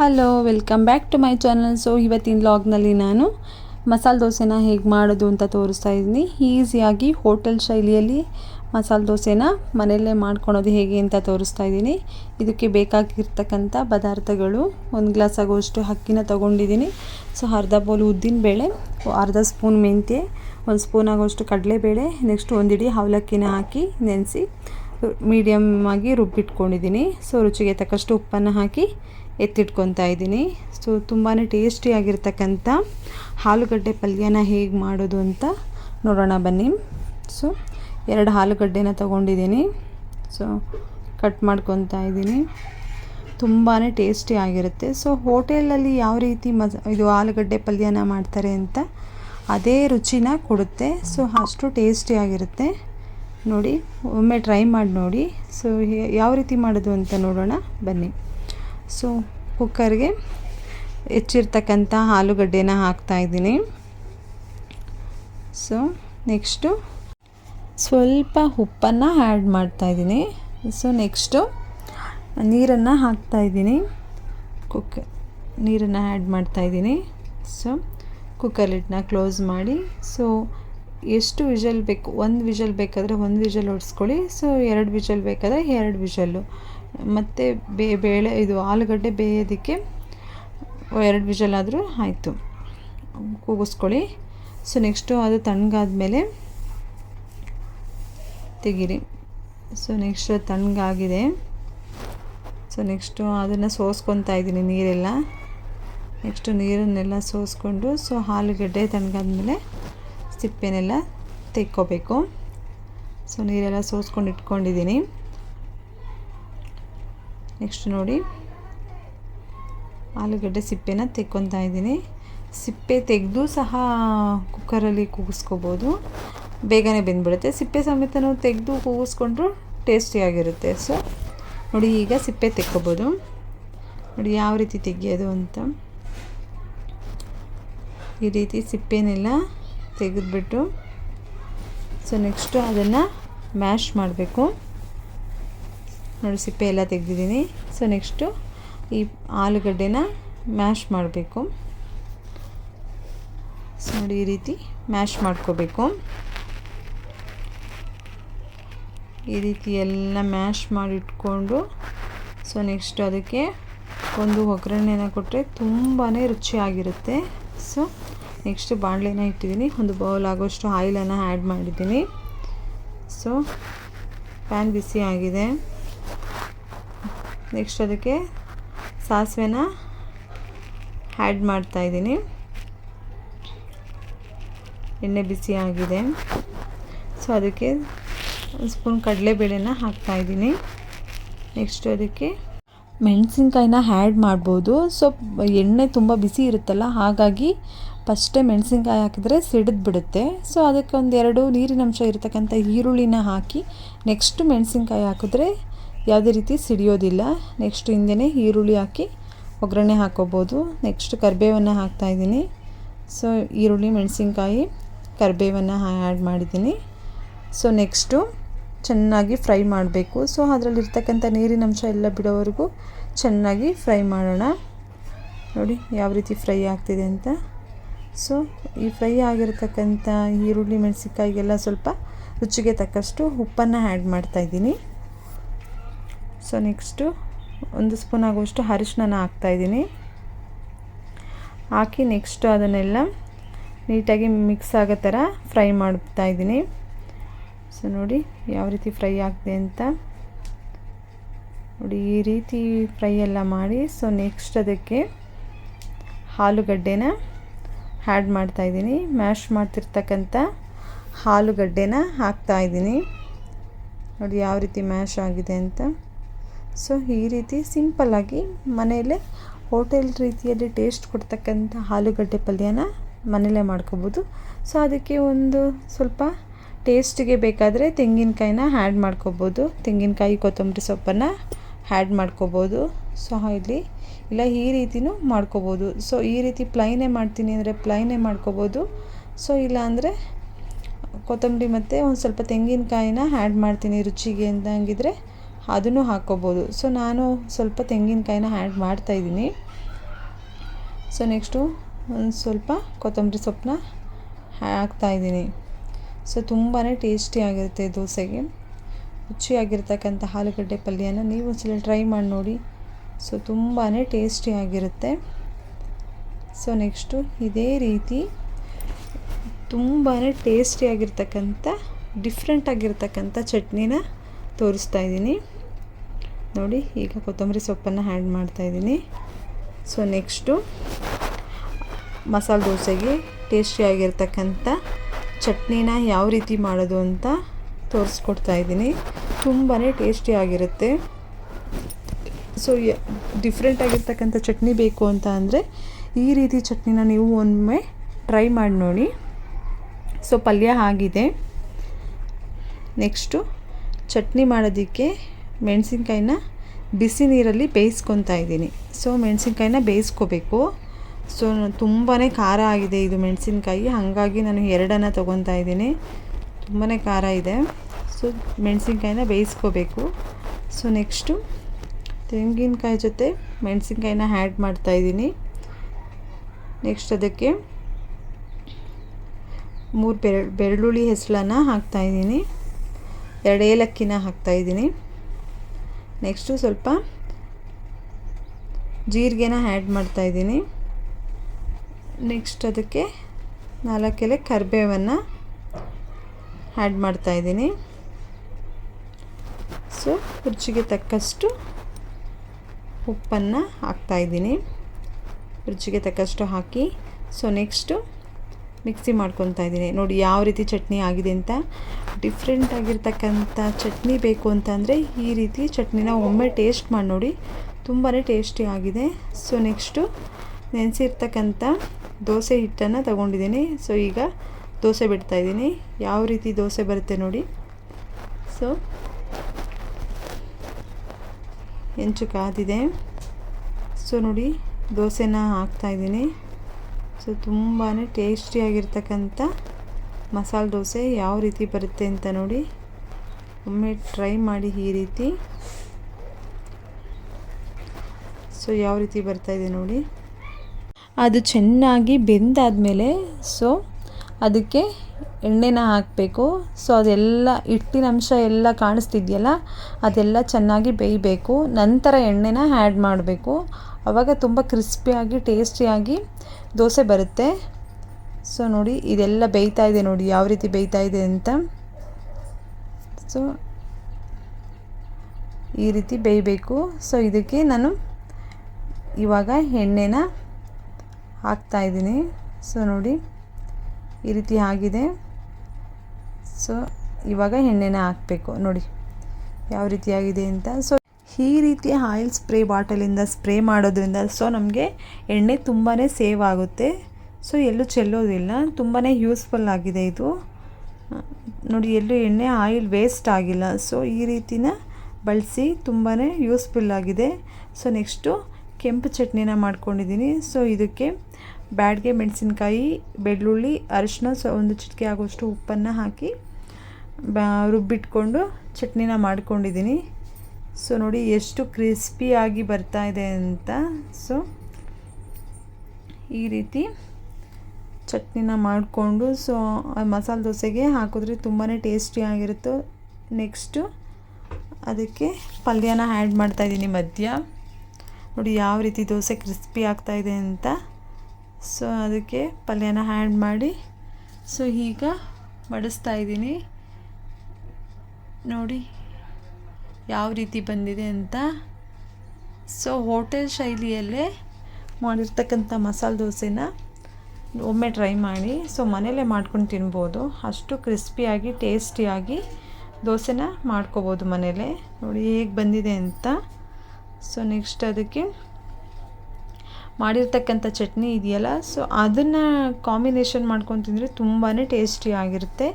Hello welcome back to my channel so ಇವತ್ತಿನ ಲಾಗ್ನಲ್ಲಿ ನಾನು ಮಸಾಲೆ ದೋಸೆನ ಹೇಗೆ ಮಾಡೋದು ಅಂತ ತೋರಿಸ್ತಾ ಇದ್ದೀನಿ. ಈಸಿಯಾಗಿ ಹೋಟೆಲ್ ಶೈಲಿಯಲ್ಲಿ ಮಸಾಲೆ ದೋಸೆನ ಮನೆಯಲ್ಲೇ ಮಾಡ್ಕೊಳೋದು ಹೇಗೆ ಅಂತ ತೋರಿಸ್ತಾ ಇದ್ದೀನಿ. ಇದಕ್ಕೆ ಬೇಕಾಗಿರ್ತಕ್ಕಂಥ ಪದಾರ್ಥಗಳು ಒಂದು ಗ್ಲಾಸ್ ಆಗುವಷ್ಟು ಅಕ್ಕಿನ ತೊಗೊಂಡಿದ್ದೀನಿ. ಸೊ ಅರ್ಧ ಬೌಲ್ ಉದ್ದಿನಬೇಳೆ ಅರ್ಧ ಸ್ಪೂನ್ ಮೆಂತ್ಯ, ಒಂದು ಸ್ಪೂನ್ ಆಗುವಷ್ಟು ಕಡಲೆಬೇಳೆ ನೆಕ್ಸ್ಟ್ ಒಂದಿಡಿ ಅವಲಕ್ಕಿನ ಹಾಕಿ ನೆನೆಸಿ ಮೀಡಿಯಮ್ ಆಗಿ ರುಬ್ಬಿಟ್ಕೊಂಡಿದ್ದೀನಿ. ಸೊ ರುಚಿಗೆ ತಕ್ಕಷ್ಟು ಉಪ್ಪನ್ನು ಹಾಕಿ ಎತ್ತಿಟ್ಕೊತಾ ಇದ್ದೀನಿ. ಸೊ ತುಂಬಾ ಟೇಸ್ಟಿಯಾಗಿರ್ತಕ್ಕಂಥ ಆಲೂಗಡ್ಡೆ ಪಲ್ಯನ ಹೇಗೆ ಮಾಡೋದು ಅಂತ ನೋಡೋಣ ಬನ್ನಿ. ಸೊ ಎರಡು ಆಲೂಗಡ್ಡೆನ ತೊಗೊಂಡಿದ್ದೀನಿ. ಸೊ ಕಟ್ ಮಾಡ್ಕೊತಾ ಇದ್ದೀನಿ. ತುಂಬಾ ಟೇಸ್ಟಿ ಆಗಿರುತ್ತೆ. ಸೊ ಹೋಟೆಲಲ್ಲಿ ಯಾವ ರೀತಿ ಮಜ, ಇದು ಆಲೂಗಡ್ಡೆ ಪಲ್ಯನ ಮಾಡ್ತಾರೆ ಅಂತ ಅದೇ ರುಚಿನ ಕೊಡುತ್ತೆ. ಸೊ ಅಷ್ಟು ಟೇಸ್ಟಿಯಾಗಿರುತ್ತೆ ನೋಡಿ, ಒಮ್ಮೆ ಟ್ರೈ ಮಾಡಿ ನೋಡಿ. ಸೊ ಯಾವ ರೀತಿ ಮಾಡೋದು ಅಂತ ನೋಡೋಣ. ಬನ್ನಿ. ಸೊ ಕುಕ್ಕರ್ಗೆ ಹೆಚ್ಚಿರ್ತಕ್ಕಂಥ ಆಲೂಗಡ್ಡೆನ ಹಾಕ್ತಾಯಿದ್ದೀನಿ ಸೊ ನೆಕ್ಸ್ಟು ಸ್ವಲ್ಪ ಉಪ್ಪನ್ನು ಆ್ಯಡ್ ಮಾಡ್ತಾಯಿದ್ದೀನಿ ಸೊ ನೆಕ್ಸ್ಟು ನೀರನ್ನು ಹಾಕ್ತಾಯಿದ್ದೀನಿ ಕುಕ್ಕ ನೀರನ್ನು ಆ್ಯಡ್ ಮಾಡ್ತಾಯಿದ್ದೀನಿ ಸೊ ಕುಕ್ಕರ್ ಲಿಡ್ನ ಕ್ಲೋಸ್ ಮಾಡಿ. ಸೊ ಎಷ್ಟು ವಿಷಲ್ ಬೇಕು, ಒಂದು ವಿಷಲ್ ಬೇಕಾದರೆ ಒಂದು ವಿಷಲ್ ಹೊಡ್ಸ್ಕೊಳ್ಳಿ ಸೊ ಎರಡು ವಿಷಲ್ ಬೇಕಾದರೆ ಎರಡು ವಿಷಲ್ಲು. ಮತ್ತು ಬೇ, ಬೇಳೆ, ಇದು ಆಲೂಗಡ್ಡೆ ಬೇಯೋದಕ್ಕೆ ಎರಡು ವಿಷಲ್ ಆದರೂ ಆಯಿತು. ಕೂಗಿಸ್ಕೊಳ್ಳಿ. ಸೊ ನೆಕ್ಸ್ಟು ಅದು ತಣ್ಣಗಾದ್ಮೇಲೆ ತೆಗೀರಿ. ಸೊ ನೆಕ್ಸ್ಟ್ ತಣ್ಣಗಾಗಿದೆ. ಸೊ ನೆಕ್ಸ್ಟು ಅದನ್ನು ಸೋಸ್ಕೊತಾ ಇದ್ದೀನಿ ನೀರೆಲ್ಲ. ನೆಕ್ಸ್ಟು ನೀರನ್ನೆಲ್ಲ ಸೋಸ್ಕೊಂಡು ಸೊ ಆಲೂಗಡ್ಡೆ ತಣ್ಣಗಾದ್ಮೇಲೆ ಸಿಪ್ಪೆನೆಲ್ಲ ತೆಕ್ಕೋಬೇಕು. ಸೊ ನೀರೆಲ್ಲ ಸೋಸ್ಕೊಂಡು ಇಟ್ಕೊಂಡಿದ್ದೀನಿ. ನೆಕ್ಸ್ಟ್ ನೋಡಿ. ಆಲೂಗಡ್ಡೆ ಸಿಪ್ಪೆನ ತೆಕ್ಕೊತಾ ಇದ್ದೀನಿ. ಸಿಪ್ಪೆ ತೆಗೆದು ಸಹ ಕುಕ್ಕರಲ್ಲಿ ಕೂಗಿಸ್ಕೋಬೋದು. ಬೇಗನೆ ಬೆಂದ್ಬಿಡುತ್ತೆ. ಸಿಪ್ಪೆ ಸಮೇತ ತೆಗೆದು ಕೂಗಿಸ್ಕೊಂಡ್ರು ಟೇಸ್ಟಿಯಾಗಿರುತ್ತೆ ಸೊ ನೋಡಿ ಈಗ ಸಿಪ್ಪೆ ತೆಕ್ಕೋಬೋದು. ನೋಡಿ ಯಾವ ರೀತಿ ತೆಗೆಯೋದು ಅಂತ. ಈ ರೀತಿ ಸಿಪ್ಪೆನೆಲ್ಲ ತೆಗೆದುಬಿಟ್ಟು ಸೊ ನೆಕ್ಸ್ಟು ಅದನ್ನು ಮ್ಯಾಶ್ ಮಾಡಬೇಕು. ನೋಡಿ ಸಿಪ್ಪೆ ಎಲ್ಲ ತೆಗೆದಿದ್ದೀನಿ. ಸೊ ನೆಕ್ಸ್ಟು ಈ ಆಲೂಗಡ್ಡೆನ ಮ್ಯಾಶ್ ಮಾಡಬೇಕು. ಸೊ ನೋಡಿ ಈ ರೀತಿ ಮ್ಯಾಶ್ ಮಾಡ್ಕೋಬೇಕು. ಈ ರೀತಿ ಎಲ್ಲ ಮ್ಯಾಶ್ ಮಾಡಿಟ್ಕೊಂಡು ಸೊ ನೆಕ್ಸ್ಟ್ ಅದಕ್ಕೆ ಒಂದು ಒಗ್ಗರಣೆನ ಕೊಟ್ಟರೆ ತುಂಬಾ ರುಚಿಯಾಗಿರುತ್ತೆ. ಸೊ ನೆಕ್ಸ್ಟ್ ಬಾಣಲೆನ ಇಟ್ಟಿದ್ದೀನಿ. ಒಂದು ಬೌಲ್ ಆಗೋಷ್ಟು ಆಯಿಲನ್ನು ಆ್ಯಡ್ ಮಾಡಿದ್ದೀನಿ. ಸೊ ಪ್ಯಾನ್ ಬಿಸಿ ಆಗಿದೆ ನೆಕ್ಸ್ಟ್ ಅದಕ್ಕೆ ಸಾಸಿವೆನ ಆ್ಯಡ್ ಮಾಡ್ತಾಯಿದ್ದೀನಿ ಎಣ್ಣೆ ಬಿಸಿ ಆಗಿದೆ. ಸೊ ಅದಕ್ಕೆ ಒಂದು ಸ್ಪೂನ್ ಕಡಲೆಬೇಳೆನ ಹಾಕ್ತಾಯಿದ್ದೀನಿ ನೆಕ್ಸ್ಟ್ ಅದಕ್ಕೆ ಮೆಣಸಿನ್ಕಾಯಿನ ಆ್ಯಡ್ ಮಾಡ್ಬೋದು. ಸೊ ಎಣ್ಣೆ ತುಂಬ ಬಿಸಿ ಇರುತ್ತಲ್ಲ, ಹಾಗಾಗಿ ಫಸ್ಟೇ ಮೆಣಸಿನ್ಕಾಯಿ ಹಾಕಿದ್ರೆ ಸಿಡಿದು ಬಿಡುತ್ತೆ. ಸೊ ಅದಕ್ಕೆ ಒಂದೆರಡು ನೀರಿನಂಶ ಇರತಕ್ಕಂಥ ಈರುಳ್ಳಿನ ಹಾಕಿ ನೆಕ್ಸ್ಟ್ ಮೆಣಸಿನ್ಕಾಯಿ ಹಾಕಿದ್ರೆ ಯಾವುದೇ ರೀತಿ ಸಿಡಿಯೋದಿಲ್ಲ. ನೆಕ್ಸ್ಟ್ ಹಿಂದೆ ಈರುಳ್ಳಿ ಹಾಕಿ ಒಗ್ಗರಣೆ ಹಾಕೋಬೋದು. ನೆಕ್ಸ್ಟ್ ಕರಿಬೇವನ್ನು ಹಾಕ್ತಾಯಿದ್ದೀನಿ ಸೊ ಈರುಳ್ಳಿ, ಮೆಣಸಿನ್ಕಾಯಿ ಕರಿಬೇವನ್ನು ಆ್ಯಡ್ ಮಾಡಿದ್ದೀನಿ. ಸೊ ನೆಕ್ಸ್ಟು ಚೆನ್ನಾಗಿ ಫ್ರೈ ಮಾಡಬೇಕು. ಸೊ ಅದರಲ್ಲಿರ್ತಕ್ಕಂಥ ನೀರಿನಂಶ ಎಲ್ಲ ಬಿಡೋವರೆಗೂ ಚೆನ್ನಾಗಿ ಫ್ರೈ ಮಾಡೋಣ. ನೋಡಿ ಯಾವ ರೀತಿ ಫ್ರೈ ಆಗ್ತಿದೆ ಅಂತ. ಸೊ ಈ ಫ್ರೈ ಆಗಿರ್ತಕ್ಕಂಥ ಈರುಳ್ಳಿ, ಮೆಣಸಿನ್ಕಾಯಿಗೆಲ್ಲ ಸ್ವಲ್ಪ ರುಚಿಗೆ ತಕ್ಕಷ್ಟು ಉಪ್ಪನ್ನು ಆ್ಯಡ್ ಮಾಡ್ತಾಯಿದ್ದೀನಿ ಸೊ ನೆಕ್ಸ್ಟು ಒಂದು ಸ್ಪೂನ್ ಆಗುವಷ್ಟು ಅರಿಶಿನ ಹಾಕ್ತಾಯಿದ್ದೀನಿ ಹಾಕಿ ನೆಕ್ಸ್ಟು ಅದನ್ನೆಲ್ಲ ನೀಟಾಗಿ ಮಿಕ್ಸ್ ಆಗೋ ಥರ ಫ್ರೈ ಮಾಡ್ತಾಯಿದ್ದೀನಿ ಸೊ ನೋಡಿ ಯಾವ ರೀತಿ ಫ್ರೈ ಆಗ್ತಿದೆ ಅಂತ. ನೋಡಿ ಈ ರೀತಿ ಫ್ರೈ ಎಲ್ಲ ಮಾಡಿ, ಸೊ ನೆಕ್ಸ್ಟ್ ಅದಕ್ಕೆ ಆಲೂಗಡ್ಡೆನ ಆ್ಯಡ್ ಮಾಡ್ತಾಯಿದ್ದೀನಿ ಮ್ಯಾಶ್ ಮಾಡ್ತಿರ್ತಕ್ಕಂಥ ಆಲೂಗಡ್ಡೆನ ಹಾಕ್ತಾಯಿದ್ದೀನಿ ನೋಡಿ ಯಾವ ರೀತಿ ಮ್ಯಾಶ್ ಆಗಿದೆ ಅಂತ. ಸೊ, ಈ ರೀತಿ ಸಿಂಪಲ್ಲಾಗಿ ಮನೆಯಲ್ಲೇ ಹೋಟೆಲ್ ರೀತಿಯಲ್ಲಿ ಟೇಸ್ಟ್ ಕೊಡ್ತಕ್ಕಂಥ ಆಲೂಗಡ್ಡೆ ಪಲ್ಯನ ಮನೆಯಲ್ಲೇ ಮಾಡ್ಕೋಬೋದು. ಸೊ, ಅದಕ್ಕೆ ಒಂದು ಸ್ವಲ್ಪ ಟೇಸ್ಟಿಗೆ ಬೇಕಾದರೆ ತೆಂಗಿನಕಾಯಿನ ಆ್ಯಡ್ ಮಾಡ್ಕೋಬೋದು. ತೆಂಗಿನಕಾಯಿ, ಕೊತ್ತಂಬರಿ ಸೊಪ್ಪನ್ನು ಆ್ಯಡ್ ಮಾಡ್ಕೋಬೋದು. ಸೊ, ಇಲ್ಲಿ ಇಲ್ಲ, ಈ ರೀತಿಯೂ ಮಾಡ್ಕೋಬೋದು. ಸೊ, ಈ ರೀತಿ ಪ್ಲೈನೇ ಮಾಡ್ತೀನಿ ಅಂದರೆ ಪ್ಲೈನೇ ಮಾಡ್ಕೋಬೋದು. ಸೊ ಇಲ್ಲ ಅಂದರೆ ಕೊತ್ತಂಬರಿ ಮತ್ತು ಒಂದು ಸ್ವಲ್ಪ ತೆಂಗಿನಕಾಯಿನ ಆ್ಯಡ್ ಮಾಡ್ತೀನಿ ರುಚಿಗೆ ಅಂತ ಅದನ್ನು ಹಾಕ್ಕೋಬೋದು. ಸೊ ನಾನು ಸ್ವಲ್ಪ ತೆಂಗಿನಕಾಯಿನ ಆ್ಯಡ್ ಮಾಡ್ತಾಯಿದ್ದೀನಿ ಸೊ ನೆಕ್ಸ್ಟು ಒಂದು ಸ್ವಲ್ಪ ಕೊತ್ತಂಬರಿ ಸೊಪ್ಪನ್ನ ಹಾಕ್ತಾಯಿದ್ದೀನಿ ಸೊ ತುಂಬಾ ಟೇಸ್ಟಿಯಾಗಿರುತ್ತೆ ದೋಸೆಗೆ. ರುಚಿಯಾಗಿರ್ತಕ್ಕಂಥ ಆಲೂಗಡ್ಡೆ ಪಲ್ಯನ ನೀವು ಒಂದ್ಸಲ ಟ್ರೈ ಮಾಡಿ ನೋಡಿ. ಸೊ ತುಂಬಾ ಟೇಸ್ಟಿಯಾಗಿರುತ್ತೆ ಸೊ ನೆಕ್ಸ್ಟು ಇದೇ ರೀತಿ ತುಂಬಾ ಟೇಸ್ಟಿಯಾಗಿರ್ತಕ್ಕಂಥ ಡಿಫ್ರೆಂಟಾಗಿರ್ತಕ್ಕಂಥ ಚಟ್ನಿನ ತೋರಿಸ್ತಾ ಇದ್ದೀನಿ. ನೋಡಿ, ಈಗ ಕೊತ್ತಂಬರಿ ಸೊಪ್ಪನ್ನು ಆ್ಯಡ್ ಮಾಡ್ತಾಯಿದ್ದೀನಿ ಸೊ ನೆಕ್ಸ್ಟು ಮಸಾಲೆ ದೋಸೆಗೆ ಟೇಸ್ಟಿಯಾಗಿರ್ತಕ್ಕಂಥ ಚಟ್ನಿನ ಯಾವ ರೀತಿ ಮಾಡೋದು ಅಂತ ತೋರಿಸ್ಕೊಡ್ತಾ ಇದ್ದೀನಿ. ತುಂಬಾ ಟೇಸ್ಟಿಯಾಗಿರುತ್ತೆ ಸೊ ಡಿಫ್ರೆಂಟ್ ಆಗಿರ್ತಕ್ಕಂಥ ಚಟ್ನಿ ಬೇಕು ಅಂತ ಅಂದರೆ ಈ ರೀತಿ ಚಟ್ನಿನ ನೀವು ಒಮ್ಮೆ ಟ್ರೈ ಮಾಡಿ ನೋಡಿ. ಸೊ ಪಲ್ಯ ಆಗಿದೆ. ನೆಕ್ಸ್ಟು ಚಟ್ನಿ ಮಾಡೋದಕ್ಕೆ ಮೆಣಸಿನ್ಕಾಯಿನ ಬಿಸಿ ನೀರಲ್ಲಿ ಬೇಯಿಸ್ಕೊತಾ ಇದ್ದೀನಿ. ಸೊ ಮೆಣಸಿನ್ಕಾಯಿನ ಬೇಯಿಸ್ಕೋಬೇಕು. ಸೊ ತುಂಬಾ ಖಾರ ಆಗಿದೆ ಇದು ಮೆಣಸಿನ್ಕಾಯಿ. ಹಾಗಾಗಿ ನಾನು ಎರಡನ್ನು ತೊಗೊತಾ ಇದ್ದೀನಿ. ತುಂಬಾ ಖಾರ ಇದೆ. ಸೊ ಮೆಣಸಿನ್ಕಾಯಿನ ಬೇಯಿಸ್ಕೋಬೇಕು. ಸೊ ನೆಕ್ಸ್ಟು ತೆಂಗಿನಕಾಯಿ ಜೊತೆ ಮೆಣಸಿನ್ಕಾಯಿನ ಆ್ಯಡ್ ಮಾಡ್ತಾಯಿದ್ದೀನಿ ನೆಕ್ಸ್ಟ್ ಅದಕ್ಕೆ ಮೂರು ಬೆರ ಬೆಳ್ಳುಳ್ಳಿ ಹೆಸಳನ್ನು ಹಾಕ್ತಾಯಿದ್ದೀನಿ ಎರಡು ಏಲಕ್ಕಿನ ಹಾಕ್ತಾಯಿದ್ದೀನಿ ನೆಕ್ಸ್ಟು ಸ್ವಲ್ಪ ಜೀರಿಗೆನ ಆ್ಯಡ್ ಮಾಡ್ತಾಯಿದ್ದೀನಿ ನೆಕ್ಸ್ಟ್ ಅದಕ್ಕೆ ನಾಲ್ಕೆಲೆ ಕರಿಬೇವನ್ನು ಆ್ಯಡ್ ಮಾಡ್ತಾಯಿದ್ದೀನಿ ಸೊ ರುಚಿಗೆ ತಕ್ಕಷ್ಟು ಉಪ್ಪನ್ನು ಹಾಕ್ತಾಯಿದ್ದೀನಿ ರುಚಿಗೆ ತಕ್ಕಷ್ಟು ಹಾಕಿ ಸೊ ನೆಕ್ಸ್ಟು ಮಿಕ್ಸಿ ಮಾಡ್ಕೊತಾ ಇದ್ದೀನಿ. ನೋಡಿ ಯಾವ ರೀತಿ ಚಟ್ನಿ ಆಗಿದೆ ಅಂತ. ಡಿಫ್ರೆಂಟ್ ಆಗಿರ್ತಕ್ಕಂಥ ಚಟ್ನಿ ಬೇಕು ಅಂತಂದರೆ ಈ ರೀತಿ ಚಟ್ನಿನ ಒಮ್ಮೆ ಟೇಸ್ಟ್ ಮಾಡಿ ನೋಡಿ. ತುಂಬಾ ಟೇಸ್ಟಿ ಆಗಿದೆ. ಸೊ ನೆಕ್ಸ್ಟು ನೆನೆಸಿರ್ತಕ್ಕಂಥ ದೋಸೆ ಹಿಟ್ಟನ್ನು ತಗೊಂಡಿದ್ದೀನಿ. ಸೊ ಈಗ ದೋಸೆ ಬಿಡ್ತಾ ಇದ್ದೀನಿ. ಯಾವ ರೀತಿ ದೋಸೆ ಬರುತ್ತೆ ನೋಡಿ. ಸೊ ಹೆಂಚು ಕಾದಿದೆ ಸೊ ನೋಡಿ ದೋಸೆನ ಹಾಕ್ತಾಯಿದ್ದೀನಿ ಸೊ ತುಂಬಾ ಟೇಸ್ಟಿಯಾಗಿರ್ತಕ್ಕಂಥ ಮಸಾಲೆ ದೋಸೆ ಯಾವ ರೀತಿ ಬರುತ್ತೆ ಅಂತ ನೋಡಿ. ಒಮ್ಮೆ ಟ್ರೈ ಮಾಡಿ ಈ ರೀತಿ. ಸೊ ಯಾವ ರೀತಿ ಬರ್ತಾಯಿದೆ ನೋಡಿ. ಅದು ಚೆನ್ನಾಗಿ ಬೆಂದಾದಮೇಲೆ ಸೊ ಅದಕ್ಕೆ ಎಣ್ಣೆನ ಹಾಕಬೇಕು. ಸೊ ಅದೆಲ್ಲ ಹಿಟ್ಟಿನ ಅಂಶ ಎಲ್ಲ ಕಾಣಿಸ್ತಿದೆಯಲ್ಲ, ಅದೆಲ್ಲ ಚೆನ್ನಾಗಿ ಬೇಯಬೇಕು. ನಂತರ ಎಣ್ಣೆನ ಆ್ಯಡ್ ಮಾಡಬೇಕು. ಆವಾಗ ತುಂಬ ಕ್ರಿಸ್ಪಿಯಾಗಿ ಟೇಸ್ಟಿಯಾಗಿ ದೋಸೆ ಬರುತ್ತೆ. ಸೊ ನೋಡಿ, ಇದೆಲ್ಲ ಬೇಯ್ತಾ ಇದೆ ನೋಡಿ, ಯಾವ ರೀತಿ ಬೇಯ್ತಾ ಇದೆ ಅಂತ. ಸೊ ಈ ರೀತಿ ಬೇಯಬೇಕು. ಸೊ ಇದಕ್ಕೆ ನಾನು ಇವಾಗ ಎಣ್ಣೆನ ಹಾಕ್ತಾಯಿದ್ದೀನಿ ಸೊ ನೋಡಿ, ಈ ರೀತಿ ಆಗಿದೆ. ಸೊ ಇವಾಗ ಎಣ್ಣೆನ ಹಾಕಬೇಕು. ನೋಡಿ ಯಾವ ರೀತಿಯಾಗಿದೆ ಅಂತ. ಸೊ ಈ ರೀತಿ ಆಯಿಲ್ ಸ್ಪ್ರೇ ಬಾಟಲಿಂದ ಸ್ಪ್ರೇ ಮಾಡೋದ್ರಿಂದ ಸೊ ನಮಗೆ ಎಣ್ಣೆ ತುಂಬಾ ಸೇವ್ ಆಗುತ್ತೆ. ಸೊ ಎಲ್ಲೂ ಚೆಲ್ಲೋದಿಲ್ಲ. ತುಂಬಾ ಯೂಸ್ಫುಲ್ ಆಗಿದೆ ಇದು. ನೋಡಿ ಎಲ್ಲೂ ಎಣ್ಣೆ ಆಯಿಲ್ ವೇಸ್ಟ್ ಆಗಿಲ್ಲ. ಸೊ ಈ ರೀತಿನ ಬಳಸಿ ತುಂಬಾ ಯೂಸ್ಫುಲ್ ಆಗಿದೆ. ಸೊ ನೆಕ್ಸ್ಟು ಕೆಂಪು ಚಟ್ನಿನ ಮಾಡ್ಕೊಂಡಿದ್ದೀನಿ. ಸೊ ಇದಕ್ಕೆ ಬ್ಯಾಡ್ಗೆ ಮೆಣಸಿನ್ಕಾಯಿ, ಬೆಳ್ಳುಳ್ಳಿ, ಅರಿಶಿನ, ಸೊ ಒಂದು ಚಿಟಿಕೆ ಆಗೋಷ್ಟು ಉಪ್ಪನ್ನು ಹಾಕಿ ರುಬ್ಬಿಟ್ಕೊಂಡು ಚಟ್ನಿನ ಮಾಡ್ಕೊಂಡಿದ್ದೀನಿ. ಸೊ, ನೋಡಿ ಎಷ್ಟು ಕ್ರಿಸ್ಪಿಯಾಗಿ ಬರ್ತಾ ಇದೆ ಅಂತ. ಸೊ, ಈ ರೀತಿ ಚಟ್ನಿನ ಮಾಡಿಕೊಂಡು, ಸೊ ಮಸಾಲೆ ದೋಸೆಗೆ ಹಾಕಿದ್ರೆ ತುಂಬಾ ಟೇಸ್ಟಿಯಾಗಿರುತ್ತೆ ನೆಕ್ಸ್ಟು ಅದಕ್ಕೆ ಪಲ್ಯನ ಆ್ಯಡ್ ಮಾಡ್ತಾಯಿದ್ದೀನಿ ಮಧ್ಯ. ನೋಡಿ ಯಾವ ರೀತಿ ದೋಸೆ ಕ್ರಿಸ್ಪಿ ಆಗ್ತಾಯಿದೆ ಅಂತ. ಸೊ, ಅದಕ್ಕೆ ಪಲ್ಯನ ಆ್ಯಡ್ ಮಾಡಿ, ಸೊ, ಈಗ ಬಡಿಸ್ತಾ ಇದ್ದೀನಿ. ನೋಡಿ ಯಾವ ರೀತಿ ಬಂದಿದೆ ಅಂತ. ಸೊ ಹೋಟೆಲ್ ಶೈಲಿಯಲ್ಲೇ ಮಾಡಿರ್ತಕ್ಕಂಥ ಮಸಾಲೆ ದೋಸೆನ ಒಮ್ಮೆ ಟ್ರೈ ಮಾಡಿ. ಸೊ ಮನೆಯಲ್ಲೇ ಮಾಡ್ಕೊಂಡು ತಿನ್ಬೋದು. ಅಷ್ಟು ಕ್ರಿಸ್ಪಿಯಾಗಿ ಟೇಸ್ಟಿಯಾಗಿ ದೋಸೆನ ಮಾಡ್ಕೋಬೋದು ಮನೆಯಲ್ಲೇ. ನೋಡಿ ಹೇಗೆ ಬಂದಿದೆ ಅಂತ. ಸೊ ನೆಕ್ಸ್ಟ್ ಅದಕ್ಕೆ ಮಾಡಿರ್ತಕ್ಕಂಥ ಚಟ್ನಿ ಇದೆಯಲ್ಲ. ಸೊ ಅದನ್ನು ಕಾಂಬಿನೇಷನ್ ಮಾಡ್ಕೊಂಡು ತಿಂದರೆ ತುಂಬಾ ಟೇಸ್ಟಿಯಾಗಿರುತ್ತೆ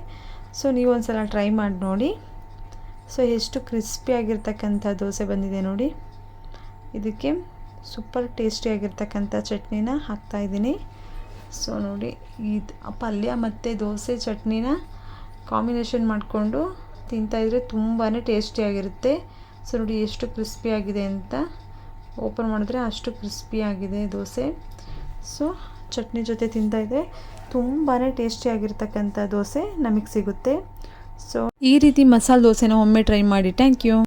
ಸೊ ನೀವು ಒಂದು ಸಲ ಟ್ರೈ ಮಾಡಿ ನೋಡಿ. ಸೊ ಎಷ್ಟು ಕ್ರಿಸ್ಪಿಯಾಗಿರ್ತಕ್ಕಂಥ ದೋಸೆ ಬಂದಿದೆ ನೋಡಿ. ಇದಕ್ಕೆ ಸೂಪರ್ ಟೇಸ್ಟಿಯಾಗಿರ್ತಕ್ಕಂಥ ಚಟ್ನಿನ ಹಾಕ್ತಾಯಿದ್ದೀನಿ ಸೊ ನೋಡಿ, ಇದು ಪಲ್ಯ ಮತ್ತು ದೋಸೆ ಚಟ್ನಿನ ಕಾಂಬಿನೇಷನ್ ಮಾಡಿಕೊಂಡು ತಿಂತಾಯಿದ್ರೆ ತುಂಬಾ ಟೇಸ್ಟಿಯಾಗಿರುತ್ತೆ ಸೊ ನೋಡಿ, ಎಷ್ಟು ಕ್ರಿಸ್ಪಿಯಾಗಿದೆ ಅಂತ ಓಪನ್ ಮಾಡಿದ್ರೆ ಅಷ್ಟು ಕ್ರಿಸ್ಪಿಯಾಗಿದೆ ದೋಸೆ. ಸೊ ಚಟ್ನಿ ಜೊತೆ ತಿಂತಾಯಿದ್ರೆ ತುಂಬಾ ಟೇಸ್ಟಿಯಾಗಿರ್ತಕ್ಕಂಥ ದೋಸೆ ನಮಗೆ ಸಿಗುತ್ತೆ. ಸೊ ಈ ರೀತಿ ಮಸಾಲೆ ದೋಸೆನ ಒಮ್ಮೆ ಟ್ರೈ ಮಾಡಿ. Thank you